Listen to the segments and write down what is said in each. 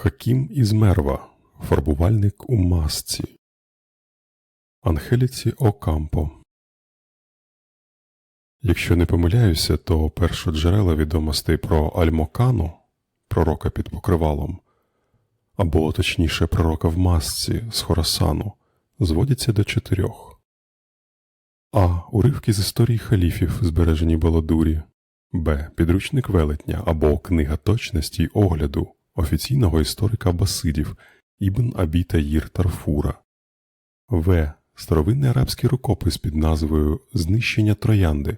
Хакім із Мерва, фарбувальник у масці. Анхеліці Окампо. Якщо не помиляюся, то першоджерела відомостей про Альмокану, пророка під покривалом, або точніше пророка в масці з Хорасану, зводяться до чотирьох. А. Уривки з історії халіфів, збережені Баладурі, Б. Підручник велетня або Книга точності й огляду офіційного історика Басидів Ібн Абі Таїр Тарфура, В. Старовинний арабський рукопис під назвою Знищення троянди,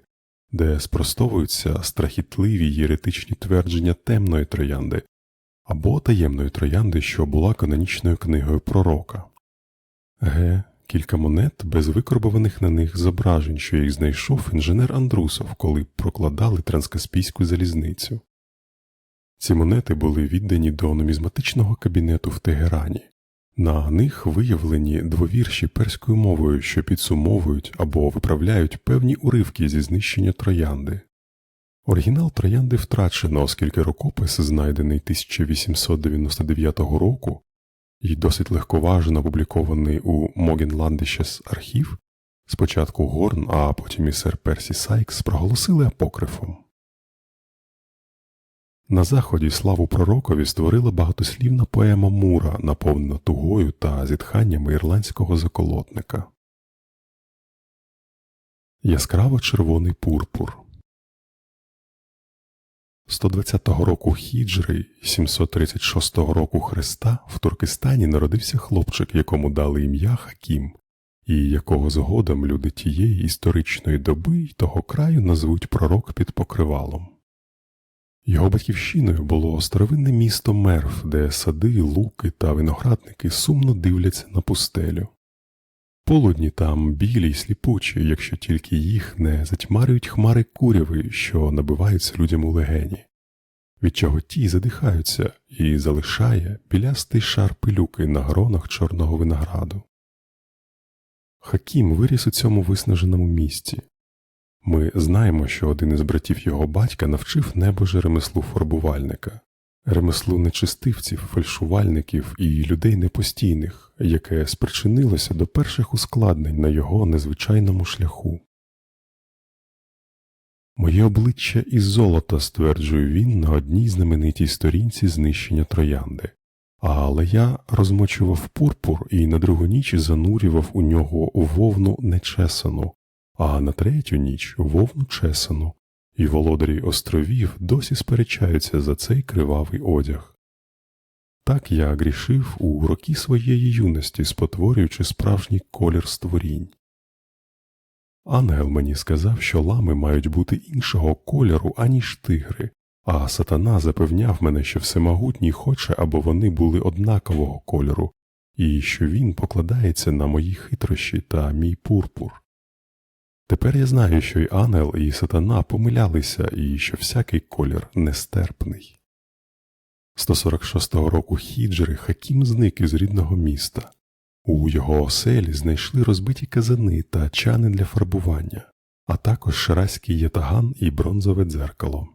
де спростовуються страхітливі єретичні твердження темної троянди або таємної троянди, що була канонічною книгою пророка, Г. Кілька монет без викорбованих на них зображень, що їх знайшов інженер Андрусов, коли прокладали транскаспійську залізницю. Ці монети були віддані до нумізматичного кабінету в Тегерані. На них виявлені двовірші перською мовою, що підсумовують або виправляють певні уривки зі знищення троянди. Оригінал троянди втрачено, оскільки рукопис, знайдений 1899 року і досить легковажно опублікований у Могенландишес архів, спочатку Горн, а потім і сер Персі Сайкс проголосили апокрифом. На заході славу пророкові створила багатослівна поема Мура, наповнена тугою та зітханнями ірландського заколотника. Яскраво червоний пурпур 120-го року хіджри 736 року Христа в Туркестані народився хлопчик, якому дали ім'я Хакім, і якого згодом люди тієї історичної доби й того краю назвуть пророк під покривалом. Його батьківщиною було старовинне місто Мерв, де сади, луки та виноградники сумно дивляться на пустелю. Полудні там білі й сліпучі, якщо тільки їх не затьмарюють хмари куряви, що набиваються людям у легені, від чого ті задихаються і залишає білястий шар пилюки на гронах чорного винограду. Хакім виріс у цьому виснаженому місці. Ми знаємо, що один із братів його батька навчив небоже ремеслу фарбувальника, ремеслу нечистивців, фальшувальників і людей непостійних, яке спричинилося до перших ускладнень на його незвичайному шляху. Моє обличчя із золота, стверджує він на одній знаменитій сторінці знищення троянди, але я розмочував пурпур і на другу ніч занурював у нього вовну нечесану, а на третю ніч вовну чесану, і володарі островів досі сперечаються за цей кривавий одяг. Так я грішив у роки своєї юності, спотворюючи справжній колір створінь. Ангел мені сказав, що лами мають бути іншого кольору, аніж тигри, а сатана запевняв мене, що всемогутній хоче, аби вони були однакового кольору, і що він покладається на мої хитрощі та мій пурпур. Тепер я знаю, що й ангел, і сатана помилялися, і що всякий колір нестерпний. 146-го року хіджри Хакім зник із рідного міста. У його оселі знайшли розбиті казани та чани для фарбування, а також шараський ятаган і бронзове дзеркало.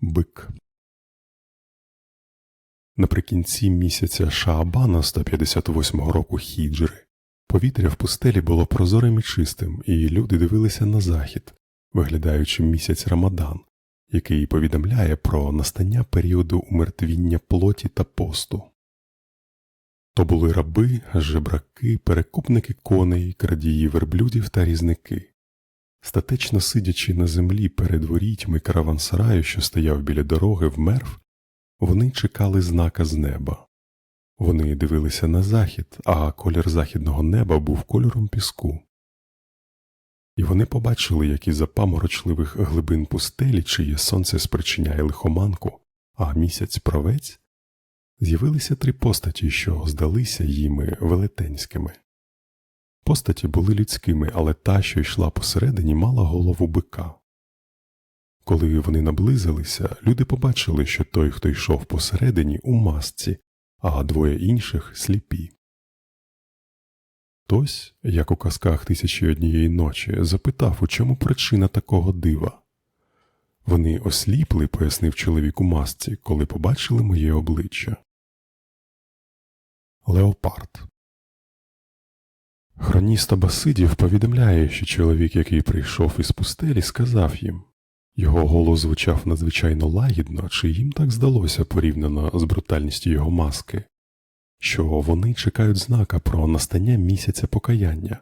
Бик Наприкінці місяця Шаабана 158 року хіджри Повітря в пустелі було прозорим і чистим, і люди дивилися на захід, виглядаючи місяць Рамадан, який повідомляє про настання періоду умертвіння плоті та посту. То були раби, жебраки, перекупники коней, крадії верблюдів та різники. Статечно сидячи на землі перед ворітьми каравансараю, що стояв біля дороги в мерв, вони чекали знака з неба. Вони дивилися на захід, а колір західного неба був кольором піску. І вони побачили, як із запаморочливих глибин пустелі, чиє сонце спричиняє лихоманку, а місяць правець, з'явилися три постаті, що здалися їми велетенськими. Постаті були людськими, але та, що йшла посередині, мала голову бика. Коли вони наблизилися, люди побачили, що той, хто йшов посередині, у масці, а двоє інших сліпі. Хтось, як у казках тисячі однієї ночі, запитав, у чому причина такого дива. Вони осліпли, пояснив чоловік у масці, коли побачили моє обличчя. Леопард Хроніст Абасидів повідомляє, що чоловік, який прийшов із пустелі, сказав їм його голос звучав надзвичайно лагідно, чи їм так здалося порівняно з брутальністю його маски, що вони чекають знака про настання місяця покаяння,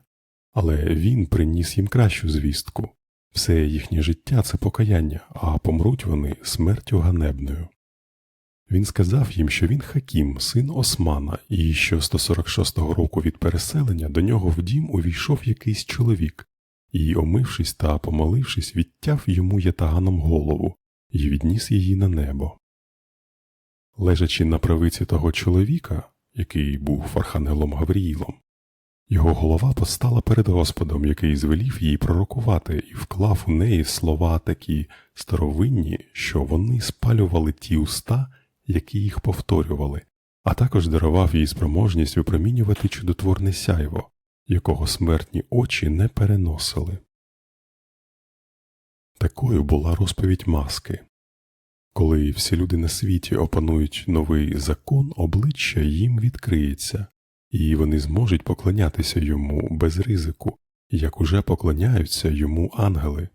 але він приніс їм кращу звістку. Все їхнє життя це покаяння, а помруть вони смертю ганебною. Він сказав їм, що він Хакім, син Османа, і що 146-го року від переселення до нього в дім увійшов якийсь чоловік, і, омившись та помолившись, відтяв йому ятаганом голову і відніс її на небо. Лежачи на правиці того чоловіка, який був архангелом Гавріїлом, його голова постала перед Господом, який звелів їй пророкувати, і вклав у неї слова такі старовинні, що вони спалювали ті уста, які їх повторювали, а також дарував їй спроможність випромінювати чудотворне сяйво, якого смертні очі не переносили. Такою була розповідь маски. Коли всі люди на світі опанують новий закон, обличчя їм відкриється, і вони зможуть поклонятися йому без ризику, як уже поклоняються йому ангели.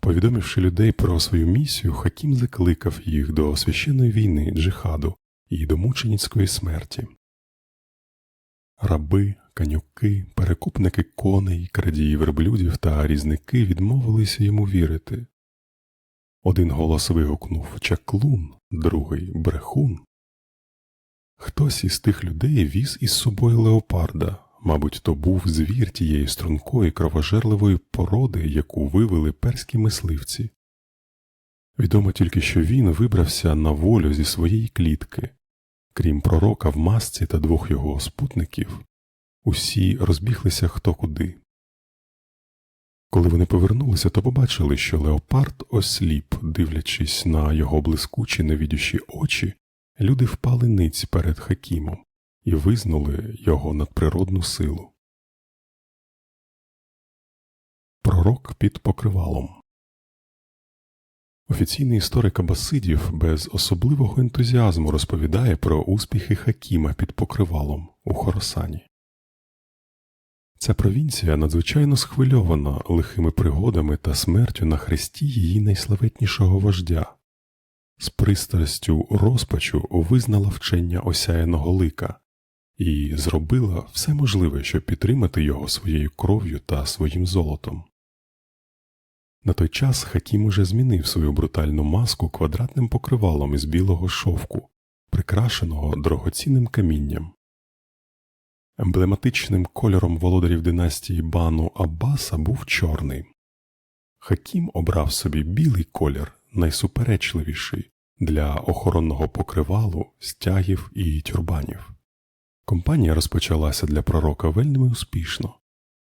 Повідомивши людей про свою місію, Хакім закликав їх до священної війни джихаду і до мученицької смерті. Раби, канюки, перекупники коней, крадії верблюдів та різники відмовилися йому вірити. Один голос вигукнув чаклун, другий брехун. Хтось із тих людей віз із собою леопарда, мабуть, то був звір тієї стрункої кровожерливої породи, яку вивели перські мисливці. Відомо тільки, що він вибрався на волю зі своєї клітки. Крім пророка в масці та двох його спутників, усі розбіглися хто куди. Коли вони повернулися, то побачили, що леопард осліп, дивлячись на його блискучі невідючі очі, люди впали ниць перед Хакімом і визнули його надприродну силу. Пророк під покривалом Офіційний історик Абасидів без особливого ентузіазму розповідає про успіхи Хакіма під покривалом у Хоросані. Ця провінція надзвичайно схвильована лихими пригодами та смертю на хресті її найславетнішого вождя, з пристрастю розпачу визнала вчення осяяного лика і зробила все можливе, щоб підтримати його своєю кров'ю та своїм золотом. На той час Хакім уже змінив свою брутальну маску квадратним покривалом із білого шовку, прикрашеного дорогоцінним камінням. Емблематичним кольором володарів династії бану Аббаса був чорний. Хакім обрав собі білий колір, найсуперечливіший для охоронного покривалу, стягів і тюрбанів. Компанія розпочалася для пророка вельми успішно.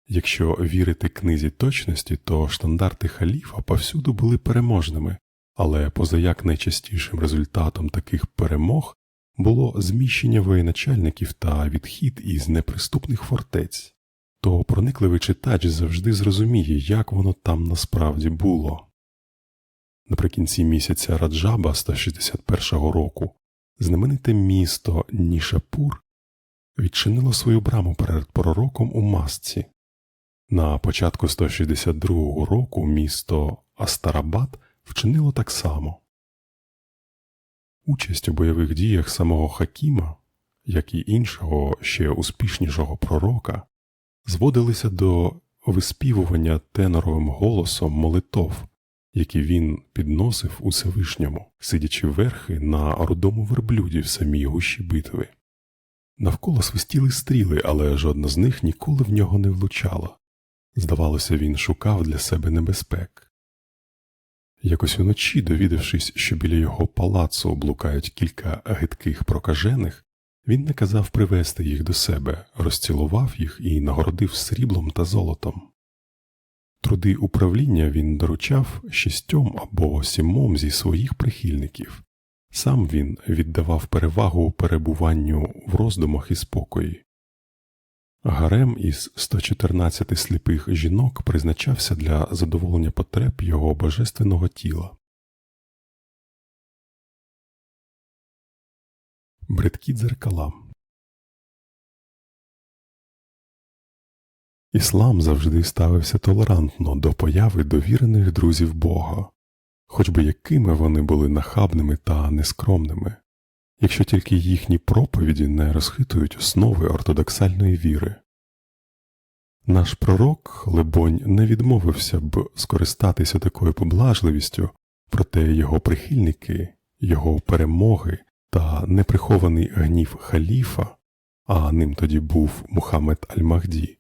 Якщо вірити книзі точності, то штандарти халіфа повсюду були переможними, але позаяк найчастішим результатом таких перемог було зміщення воєначальників та відхід із неприступних фортець, то проникливий читач завжди зрозуміє, як воно там насправді було. Наприкінці місяця Раджаба 161 року знамените місто Нішапур відчинило свою браму перед пророком у масці. На початку 162 року місто Астарабад вчинило так само. Участь у бойових діях самого Хакіма, як і іншого ще успішнішого пророка, зводилися до виспівування теноровим голосом молитов, які він підносив у Всевишньому, сидячи верхи на рудому верблюді в самій гущі битви. Навколо свистіли стріли, але жодна з них ніколи в нього не влучала. Здавалося, він шукав для себе небезпек. Якось уночі, довідавшись, що біля його палацу блукають кілька гидких прокажених, він наказав привезти їх до себе, розцілував їх і нагородив сріблом та золотом. Труди управління він доручав шістьом або сімом зі своїх прихильників, сам він віддавав перевагу перебуванню в роздумах і спокої. Гарем із 114 сліпих жінок призначався для задоволення потреб його божественного тіла. Бридкі дзеркала Іслам завжди ставився толерантно до появи довірених друзів Бога, хоч би якими вони були нахабними та нескромними, якщо тільки їхні проповіді не розхитують основи ортодоксальної віри. Наш пророк, либонь, не відмовився б скористатися такою поблажливістю, проте його прихильники, його перемоги та неприхований гнів халіфа, а ним тоді був Мухаммед Аль-Махді,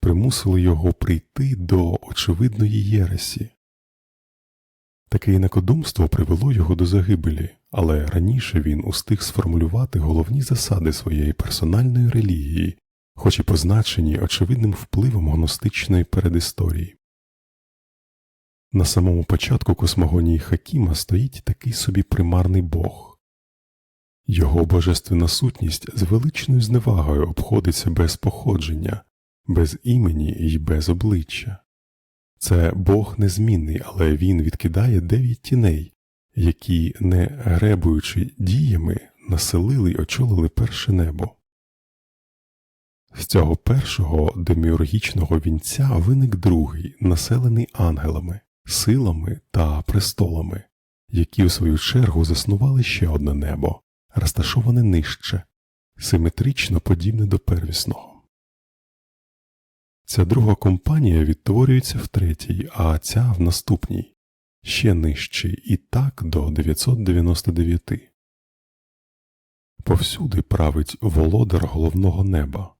примусили його прийти до очевидної єресі. Таке інакодумство привело його до загибелі, але раніше він устиг сформулювати головні засади своєї персональної релігії, хоч і позначені очевидним впливом гностичної передісторії. На самому початку космогонії Хакіма стоїть такий собі примарний Бог. Його божественна сутність з величною зневагою обходиться без походження, без імені і без обличчя. Це Бог незмінний, але він відкидає дев'ять тіней, які, не гребуючи діями, населили й очолили перше небо. З цього першого деміургічного вінця виник другий, населений ангелами, силами та престолами, які у свою чергу заснували ще одне небо, розташоване нижче, симетрично подібне до первісного. Ця друга компанія відтворюється в третій, а ця в наступній, ще нижчий, і так до 999. Повсюди править володар головного неба,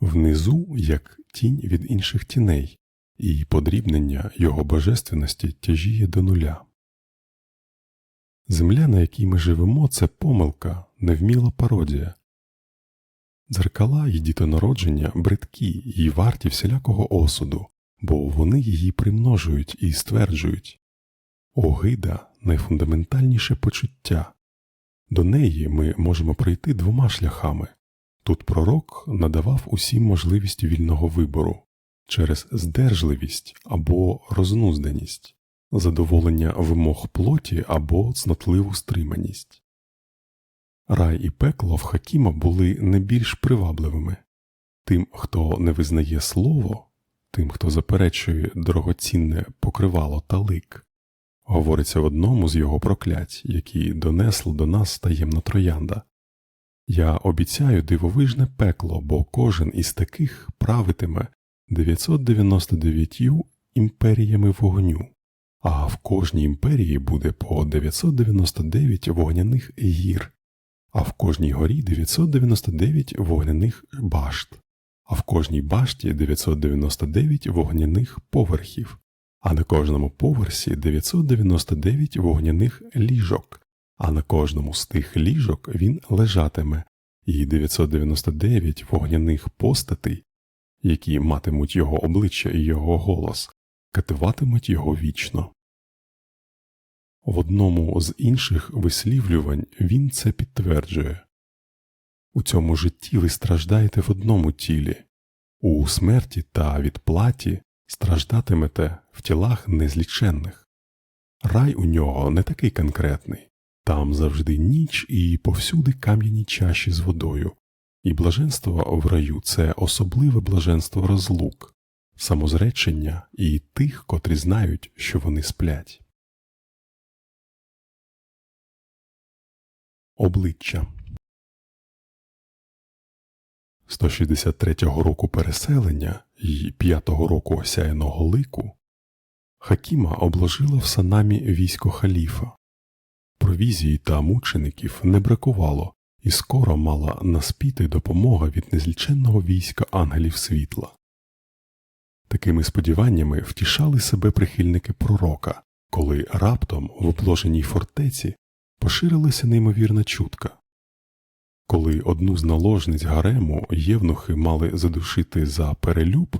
внизу як тінь від інших тіней, і подрібнення його божественності тяжіє до нуля. Земля, на якій ми живемо, це помилка, невміла пародія. Дзеркала й дітонародження бридкі і варті всілякого осуду, бо вони її примножують і стверджують огида найфундаментальніше почуття. До неї ми можемо прийти двома шляхами тут пророк надавав усім можливість вільного вибору через здержливість або рознузданість, задоволення вимог плоті або цнотливу стриманість. Рай і пекло в Хакіма були не більш привабливими тим, хто не визнає слово, тим, хто заперечує дорогоцінне покривало та лик, говориться в одному з його проклять, які донесли до нас таємна троянда. Я обіцяю дивовижне пекло, бо кожен із таких правитиме 999 імперіями вогню, а в кожній імперії буде по 999 вогняних гір а в кожній горі 999 вогняних башт, а в кожній башті 999 вогняних поверхів, а на кожному поверсі 999 вогняних ліжок, а на кожному з тих ліжок він лежатиме, і 999 вогняних постатей, які матимуть його обличчя і його голос, катуватимуть його вічно. В одному з інших вислівлювань він це підтверджує у цьому житті ви страждаєте в одному тілі, у смерті та відплаті страждатимете в тілах незліченних. Рай у нього не такий конкретний там завжди ніч і повсюди кам'яні чаші з водою, і блаженство в раю це особливе блаженство розлук, самозречення і тих, котрі знають, що вони сплять. Обличчя 163-го року переселення і 5-го року осяяного лику Хакіма обложила в санамі військо халіфа. Провізії та мучеників не бракувало, і скоро мала наспіти допомога від незліченного війська ангелів світла. Такими сподіваннями втішали себе прихильники пророка, коли раптом в обложеній фортеці поширилася неймовірна чутка. Коли одну з наложниць гарему євнухи мали задушити за перелюб,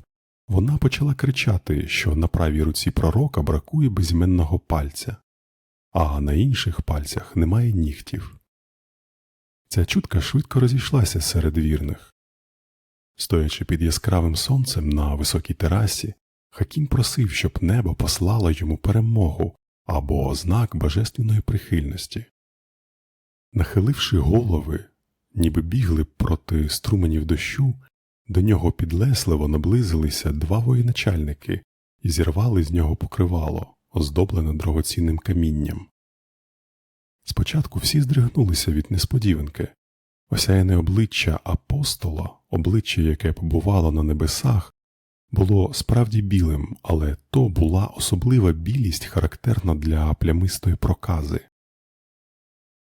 вона почала кричати, що на правій руці пророка бракує безіменного пальця, а на інших пальцях немає нігтів. Ця чутка швидко розійшлася серед вірних. Стоячи під яскравим сонцем на високій терасі, Хакім просив, щоб небо послало йому перемогу або знак божественної прихильності. Нахиливши голови, ніби бігли проти струменів дощу, до нього підлесливо наблизилися два воєначальники і зірвали з нього покривало, оздоблене дорогоцінним камінням. Спочатку всі здригнулися від несподіванки. Осяяне обличчя апостола, обличчя, яке побувало на небесах, було справді білим, але то була особлива білість, характерна для плямистої прокази.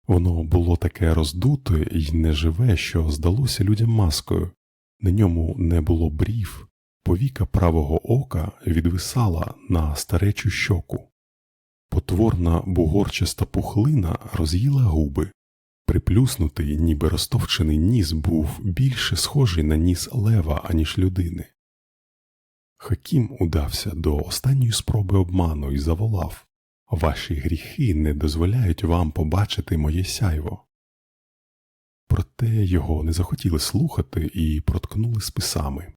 Воно було таке роздуте і неживе, що здалося людям маскою, на ньому не було брів, повіка правого ока відвисала на старечу щоку. Потворна бугорчаста пухлина роз'їла губи. Приплюснутий, ніби розтовчений ніс був більше схожий на ніс лева, аніж людини. Хакім удався до останньої спроби обману і заволав Ваші гріхи не дозволяють вам побачити моє сяйво. Проте його не захотіли слухати і проткнули списами.